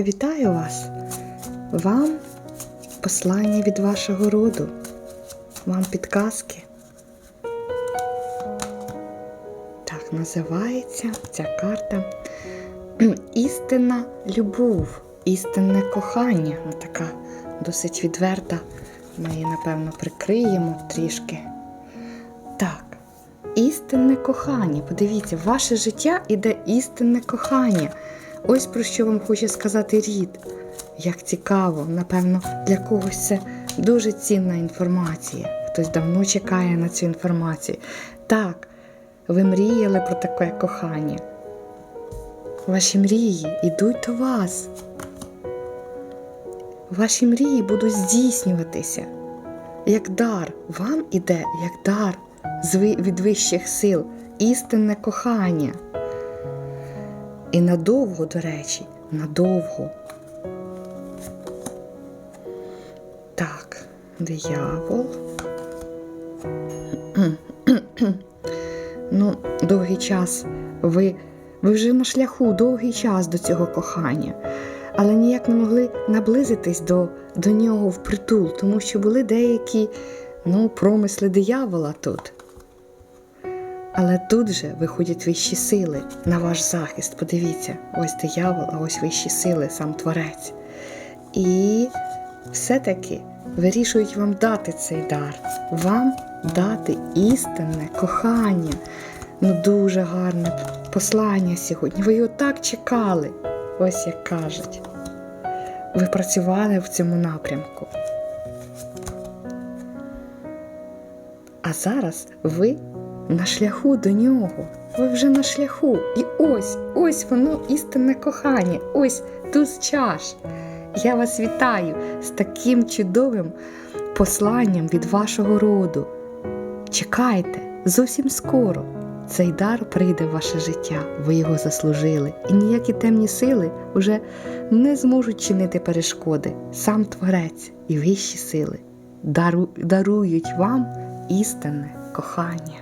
Вітаю вас! Вам послання від вашого роду, вам підказки. Так називається ця карта Істинна любов, істинне кохання. Вона така досить відверта. Ми її, напевно, прикриємо трішки. Так, істинне кохання. Подивіться, в ваше життя іде істинне кохання. Ось про що вам хоче сказати рід. Як цікаво, напевно, для когось це дуже цінна інформація. Хтось давно чекає на цю інформацію. Так, ви мріяли про таке кохання. Ваші мрії йдуть до вас. Ваші мрії будуть здійснюватися. Як дар, вам іде як дар від вищих сил, істинне кохання. І надовго, до речі, надовго. Так, диявол. ну, довгий час ви, ви вже на шляху довгий час до цього кохання, але ніяк не могли наблизитись до, до нього впритул, тому що були деякі ну, промисли диявола тут. Але тут же виходять вищі сили на ваш захист. Подивіться, ось диявол, а ось вищі сили, сам творець. І все-таки вирішують вам дати цей дар, вам дати істинне кохання. Ну, дуже гарне послання сьогодні. Ви його так чекали, ось як кажуть. Ви працювали в цьому напрямку. А зараз ви на шляху до нього. Ви вже на шляху. І ось, ось воно істинне кохання. Ось туз чаш. Я вас вітаю з таким чудовим посланням від вашого роду. Чекайте, зовсім скоро. Цей дар прийде в ваше життя, ви його заслужили, і ніякі темні сили вже не зможуть чинити перешкоди. Сам Творець і вищі сили дару- дарують вам істинне кохання.